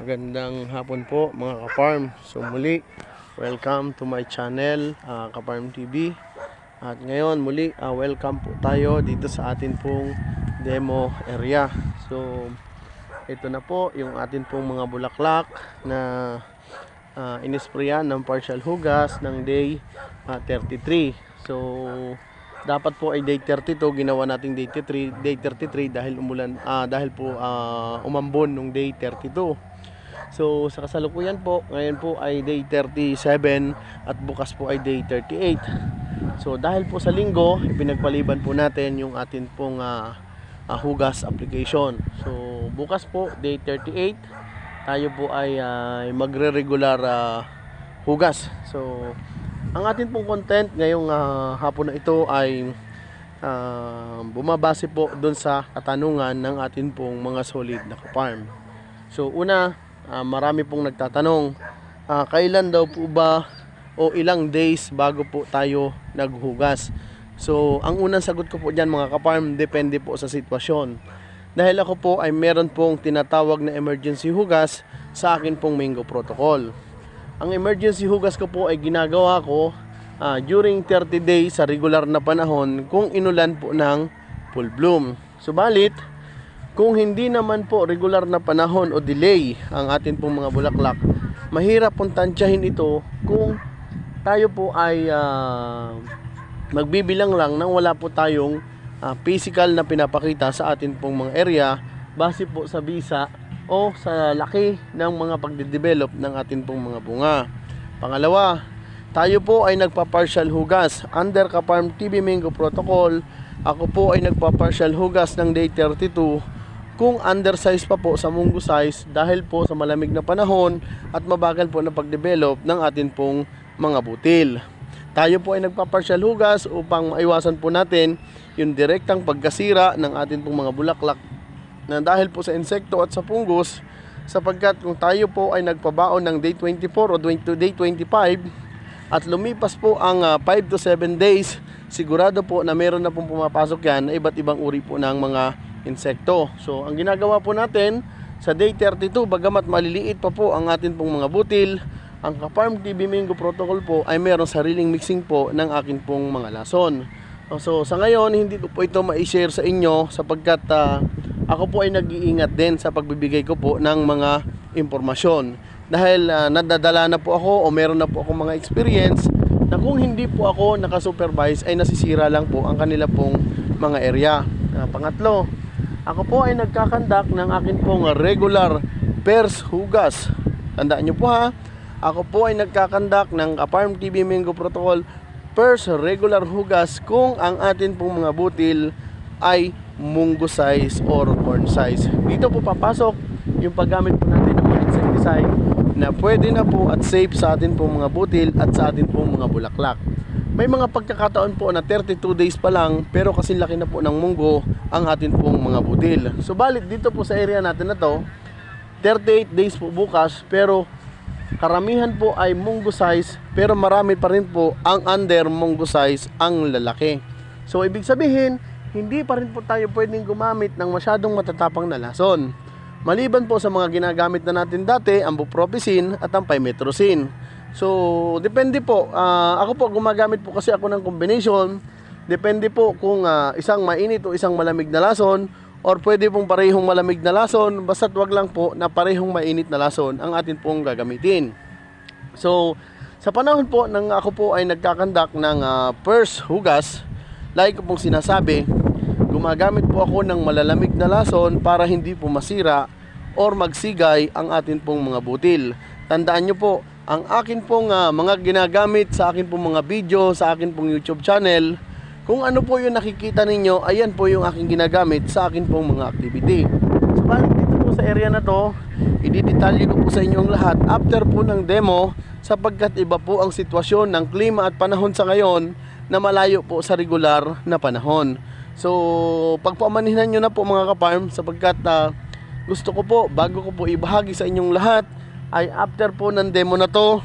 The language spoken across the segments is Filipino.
Magandang hapon po mga ka-farm. So muli, welcome to my channel, uh, ka-farm TV. At ngayon muli, ah, welcome po tayo dito sa atin pong demo area. So ito na po yung atin pong mga bulaklak na uh, inisprayan ng partial hugas ng day ah, 33. So dapat po ay day 32 ginawa nating day 33 day 33 dahil umulan ah, dahil po ah, umambon nung day 32 so sa kasalukuyan po ngayon po ay day 37 at bukas po ay day 38 so dahil po sa linggo ipinagpaliban po natin yung atin pong ah, ah, hugas application. So bukas po day 38 tayo po ay ah, magre-regular ah, hugas. So ang atin pong content ngayong ah, hapon na ito ay ah, bumabase po doon sa katanungan ng atin pong mga solid na farm. So una, ah, marami pong nagtatanong, ah, kailan daw po ba o ilang days bago po tayo naghugas? So ang unang sagot ko po dyan mga ka-farm, depende po sa sitwasyon. Dahil ako po ay meron pong tinatawag na emergency hugas sa akin pong mango protocol. Ang emergency hugas ko po ay ginagawa ko ah, during 30 days sa regular na panahon kung inulan po ng full bloom. Subalit, kung hindi naman po regular na panahon o delay ang atin pong mga bulaklak, mahirap pong tansyahin ito kung tayo po ay ah, magbibilang lang nang wala po tayong ah, physical na pinapakita sa atin pong mga area base po sa visa o sa laki ng mga pagde-develop ng atin pong mga bunga. Pangalawa, tayo po ay nagpa-partial hugas under Kaparm TV Mango Protocol. Ako po ay nagpa-partial hugas ng day 32 kung undersize pa po sa mungo size dahil po sa malamig na panahon at mabagal po na pag-develop ng atin pong mga butil. Tayo po ay nagpa-partial hugas upang maiwasan po natin yung direktang pagkasira ng atin pong mga bulaklak na dahil po sa insekto at sa fungus sapagkat kung tayo po ay nagpabaon ng day 24 o 20 to day 25 at lumipas po ang 5 to 7 days sigurado po na meron na pong pumapasok yan na iba't ibang uri po ng mga insekto so ang ginagawa po natin sa day 32 bagamat maliliit pa po ang atin pong mga butil ang Kafarm TV Mingo Protocol po ay meron sariling mixing po ng akin pong mga lason so sa ngayon hindi ko po ito ma-share sa inyo sapagkat ah, ako po ay nag-iingat din sa pagbibigay ko po ng mga impormasyon. Dahil ah, nadadala na po ako o meron na po ako mga experience na kung hindi po ako nakasupervise ay nasisira lang po ang kanila pong mga area. Ah, pangatlo, ako po ay nagkakandak ng akin pong regular pairs hugas. Tandaan nyo po ha, ako po ay nagkakandak ng Farm TV Mango Protocol pairs regular hugas kung ang atin pong mga butil ay mungo size or corn size. Dito po papasok yung paggamit po natin ng insecticide na pwede na po at safe sa atin pong mga butil at sa atin pong mga bulaklak. May mga pagkakataon po na 32 days pa lang pero kasi laki na po ng munggo ang atin pong mga butil. Subalit dito po sa area natin na to, 38 days po bukas pero karamihan po ay munggo size pero marami pa rin po ang under munggo size ang lalaki. So ibig sabihin, hindi pa rin po tayo pwedeng gumamit ng masyadong matatapang na lason. Maliban po sa mga ginagamit na natin dati, ang bupropisin at ang pymetrozine. So, depende po. Ah, ako po, gumagamit po kasi ako ng combination. Depende po kung ah, isang mainit o isang malamig na lason or pwede pong parehong malamig na lason basta't wag lang po na parehong mainit na lason ang atin pong gagamitin. So, sa panahon po nang ako po ay nagkakandak ng ah, first hugas, like ko pong sinasabi, gumagamit po ako ng malalamig na lason para hindi po masira or magsigay ang atin pong mga butil. Tandaan nyo po, ang akin pong ah, mga ginagamit sa akin pong mga video, sa akin pong YouTube channel, kung ano po yung nakikita ninyo, ayan po yung aking ginagamit sa akin pong mga activity. Subalit dito po sa area na to, ididetalye ko po sa inyo ang lahat after po ng demo sapagkat iba po ang sitwasyon ng klima at panahon sa ngayon na malayo po sa regular na panahon. So, pagpamanihan nyo na po mga ka-farm sapagkat ah, gusto ko po, bago ko po ibahagi sa inyong lahat, ay after po ng demo na to,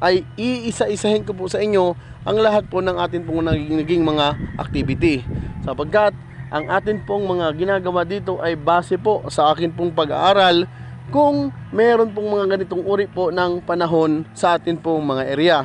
ay iisa-isahin ko po sa inyo ang lahat po ng atin pong naging, naging mga activity. Sapagkat ang atin pong mga ginagawa dito ay base po sa akin pong pag-aaral kung meron pong mga ganitong uri po ng panahon sa atin pong mga area.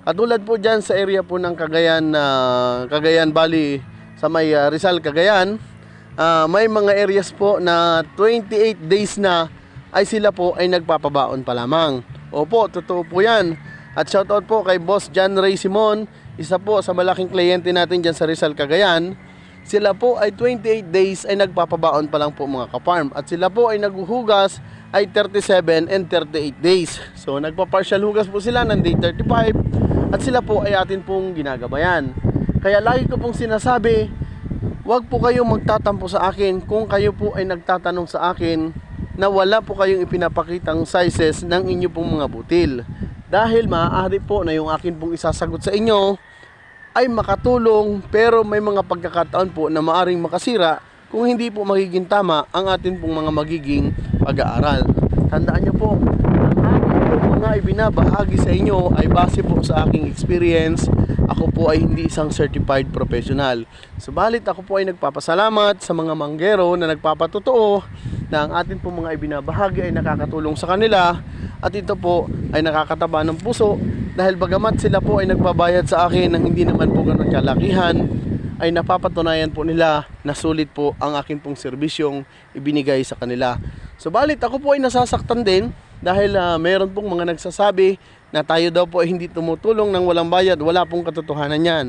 Katulad po dyan sa area po ng Cagayan, na Cagayan Valley sa may ah, Rizal, Cagayan, ah, may mga areas po na 28 days na ay sila po ay nagpapabaon pa lamang. Opo, totoo po yan. At shoutout po kay Boss John Ray Simon, isa po sa malaking kliyente natin dyan sa Rizal, Cagayan. Sila po ay 28 days ay nagpapabaon pa lang po mga kaparm. At sila po ay naghuhugas ay 37 and 38 days. So nagpa-partial hugas po sila ng day 35 at sila po ay atin pong ginagabayan. Kaya lagi ko pong sinasabi, Huwag po kayong magtatampo sa akin kung kayo po ay nagtatanong sa akin na wala po kayong ipinapakitang sizes ng inyo pong mga butil. Dahil maaari po na yung akin pong isasagot sa inyo ay makatulong pero may mga pagkakataon po na maaring makasira kung hindi po magiging tama ang atin pong mga magiging pag-aaral. Tandaan niyo po, ang mga ibinabahagi sa inyo ay base po sa aking experience. Ako po ay hindi isang certified professional. Subalit ako po ay nagpapasalamat sa mga manggero na nagpapatotoo na ang atin po mga ibinabahagi ay nakakatulong sa kanila at ito po ay nakakataba ng puso dahil bagamat sila po ay nagbabayad sa akin ng hindi naman po ganun kalakihan ay napapatunayan po nila na sulit po ang akin pong serbisyong ibinigay sa kanila. Subalit ako po ay nasasaktan din dahil ah, meron pong mga nagsasabi na tayo daw po ay hindi tumutulong ng walang bayad. Wala pong katotohanan yan.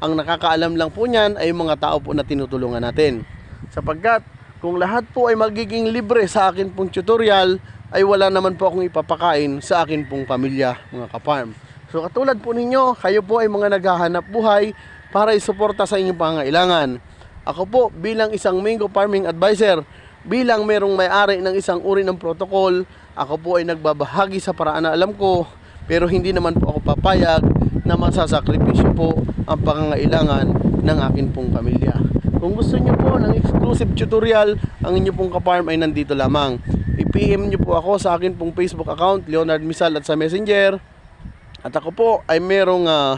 Ang nakakaalam lang po niyan ay yung mga tao po na tinutulungan natin. Sapagkat kung lahat po ay magiging libre sa akin pong tutorial, ay wala naman po akong ipapakain sa akin pong pamilya, mga kaparm. So katulad po ninyo, kayo po ay mga naghahanap buhay para isuporta sa inyong pangailangan. Ako po bilang isang mango farming advisor, bilang merong may-ari ng isang uri ng protocol, ako po ay nagbabahagi sa paraan na alam ko, pero hindi naman po ako papayag na masasakripisyo po ang pangangailangan ng akin pong pamilya. Kung gusto niyo po ng exclusive tutorial, ang inyo pong kaparm ay nandito lamang. I-PM niyo po ako sa akin pong Facebook account, Leonard Misal at sa Messenger. At ako po ay merong ah,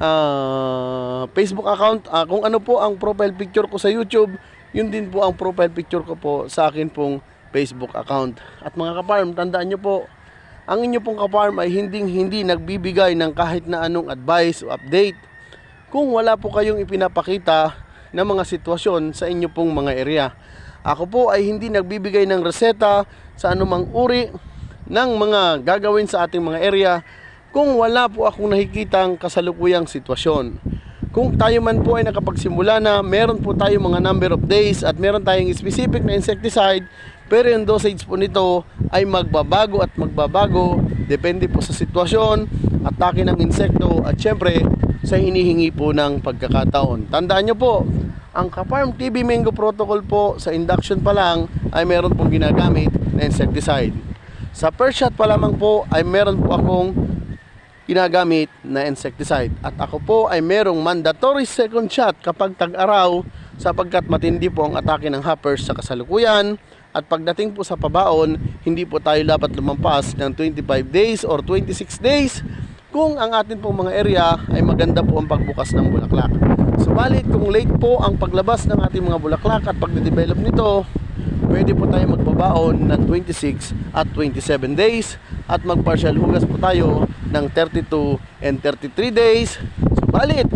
ah, Facebook account. Ah, kung ano po ang profile picture ko sa YouTube, yun din po ang profile picture ko po sa akin pong Facebook account. At mga kaparm, tandaan nyo po, ang inyo pong kaparm ay hindi hindi nagbibigay ng kahit na anong advice o update kung wala po kayong ipinapakita ng mga sitwasyon sa inyo pong mga area. Ako po ay hindi nagbibigay ng reseta sa anumang uri ng mga gagawin sa ating mga area kung wala po akong nakikitang kasalukuyang sitwasyon. Kung tayo man po ay nakapagsimula na, meron po tayo mga number of days at meron tayong specific na insecticide, pero yung dosage po nito ay magbabago at magbabago, depende po sa sitwasyon, atake ng insekto at syempre sa hinihingi po ng pagkakataon. Tandaan nyo po, ang Kaparm TB Mango Protocol po sa induction pa lang ay meron pong ginagamit na insecticide. Sa first shot pa lamang po ay meron po akong ginagamit na insecticide. At ako po ay merong mandatory second shot kapag tag-araw sapagkat matindi po ang atake ng hoppers sa kasalukuyan. At pagdating po sa pabaon, hindi po tayo dapat lumampas ng 25 days or 26 days kung ang atin pong mga area ay maganda po ang pagbukas ng bulaklak. Subalit kung late po ang paglabas ng ating mga bulaklak at pagde-develop nito, pwede po tayo magbabaon ng 26 at 27 days at mag-partial hugas po tayo ng 32 and 33 days. Subalit,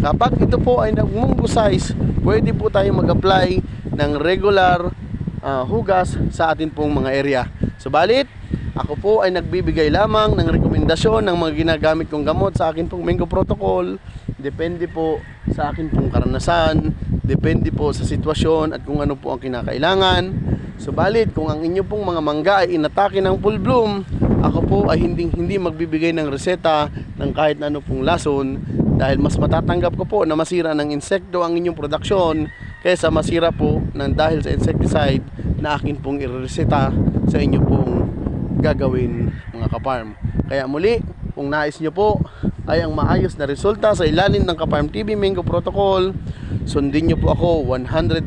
kapag ito po ay nagmungo size, pwede po tayo mag-apply ng regular ah, hugas sa atin pong mga area. Subalit, ako po ay nagbibigay lamang ng rekomendasyon ng mga ginagamit kong gamot sa akin pong Mango Protocol. Depende po sa akin pong karanasan, depende po sa sitwasyon at kung ano po ang kinakailangan. Subalit, kung ang inyo pong mga mangga ay inatake ng full bloom, ako po ay hindi, hindi magbibigay ng reseta ng kahit ano pong lason dahil mas matatanggap ko po na masira ng insekto ang inyong produksyon kaysa masira po ng dahil sa insecticide na akin pong ireseta sa inyo pong gagawin mga kaparm. Kaya muli, kung nais nyo po ay ang maayos na resulta sa ilalim ng Kaparm TV Mango Protocol, sundin nyo po ako 100%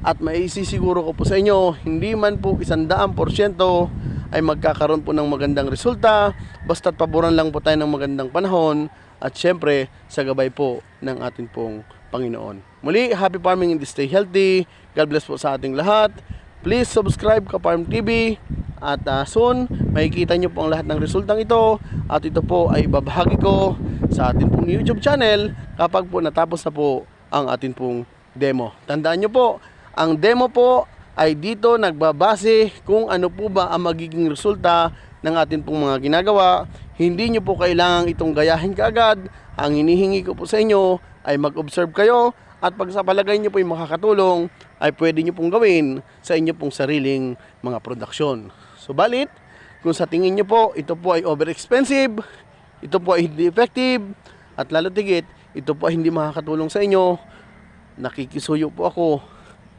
at maisisiguro ko po sa inyo, hindi man po isandaan porsyento ay magkakaroon po ng magandang resulta, basta't paboran lang po tayo ng magandang panahon at syempre sa gabay po ng ating pong Panginoon. Muli, happy farming and stay healthy. God bless po sa ating lahat. Please subscribe ka Farm TV at ah, soon makikita nyo po ang lahat ng resultang ito at ito po ay babahagi ko sa ating pong YouTube channel kapag po natapos na po ang ating pong demo. Tandaan nyo po, ang demo po ay dito nagbabase kung ano po ba ang magiging resulta ng ating pong mga ginagawa. Hindi nyo po kailangang itong gayahin kaagad. Ang hinihingi ko po sa inyo ay mag-observe kayo at pag sa palagay nyo po yung makakatulong ay pwede nyo pong gawin sa inyo pong sariling mga produksyon. Subalit, kung sa tingin nyo po ito po ay over expensive, ito po ay hindi effective, at lalo tigit, ito po ay hindi makakatulong sa inyo, nakikisuyo po ako.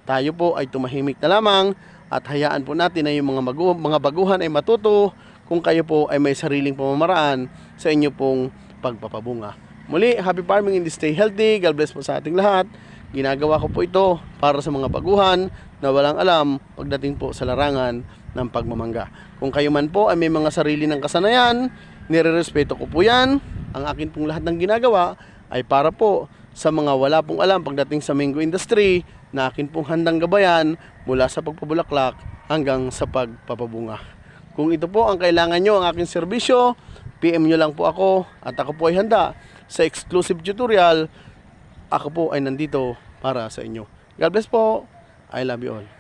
Tayo po ay tumahimik na lamang at hayaan po natin na yung mga, magu- mga baguhan ay matuto kung kayo po ay may sariling pamamaraan sa inyo pong pagpapabunga. Muli, happy farming and stay healthy. God bless po sa ating lahat. Ginagawa ko po ito para sa mga baguhan na walang alam pagdating po sa larangan ng pagmamangga. Kung kayo man po ay may mga sarili ng kasanayan, nire-respeto ko po yan. Ang akin pong lahat ng ginagawa ay para po sa mga wala pong alam pagdating sa mango industry na akin pong handang gabayan mula sa pagpabulaklak hanggang sa pagpapabunga. Kung ito po ang kailangan nyo ang aking serbisyo, PM nyo lang po ako at ako po ay handa sa exclusive tutorial. Ako po ay nandito para sa inyo. God bless po. I love you all.